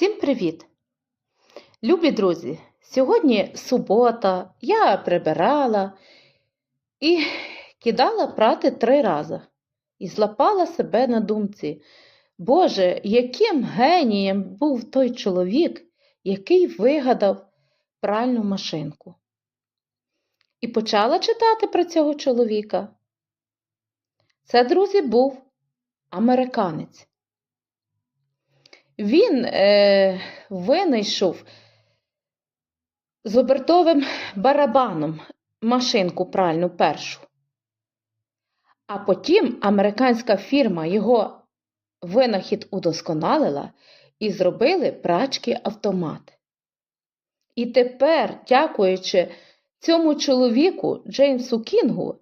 Всім привіт! Любі друзі! Сьогодні субота, я прибирала і кидала прати три рази. І злапала себе на думці. Боже, яким генієм був той чоловік, який вигадав пральну машинку. І почала читати про цього чоловіка. Це, друзі, був американець. Він е, винайшов з обертовим барабаном машинку пральну першу. А потім американська фірма його винахід удосконалила і зробили прачки автомат. І тепер, дякуючи цьому чоловіку Джеймсу Кінгу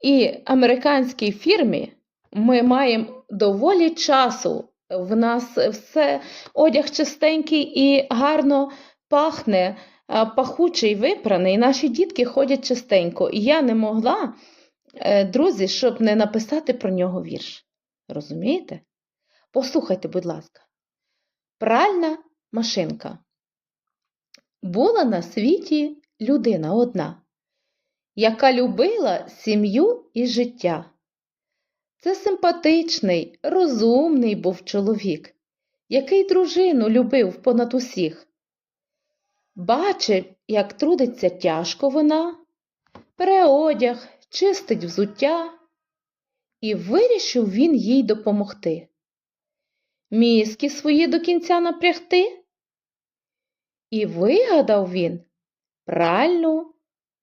і американській фірмі, ми маємо доволі часу. В нас все одяг чистенький і гарно пахне, пахучий, випраний. Наші дітки ходять чистенько. І я не могла, е, друзі, щоб не написати про нього вірш. Розумієте? Послухайте, будь ласка. Пральна машинка. Була на світі людина одна, яка любила сім'ю і життя. Це симпатичний, розумний був чоловік, який дружину любив понад усіх. Бачив, як трудиться тяжко вона, пере одяг, чистить взуття, і вирішив він їй допомогти. Мізки свої до кінця напрягти. І вигадав він пральну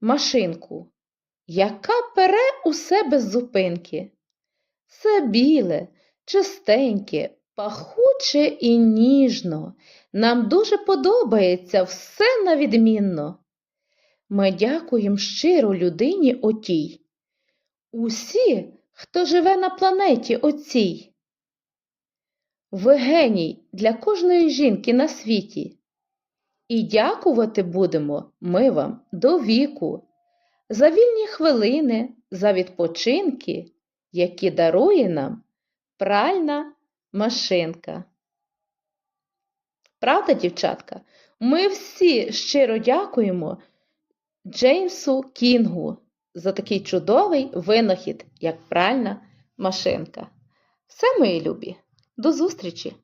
машинку, яка пере усе без зупинки. Все біле, чистеньке, пахуче і ніжно. Нам дуже подобається все навідмінно. Ми дякуємо щиро людині отій. Усі, хто живе на планеті оцій. Ви геній для кожної жінки на світі. І дякувати будемо ми вам до віку, за вільні хвилини, за відпочинки які дарує нам пральна машинка. Правда, дівчатка? Ми всі щиро дякуємо Джеймсу Кінгу за такий чудовий винахід, як пральна машинка. Все, мої любі, до зустрічі!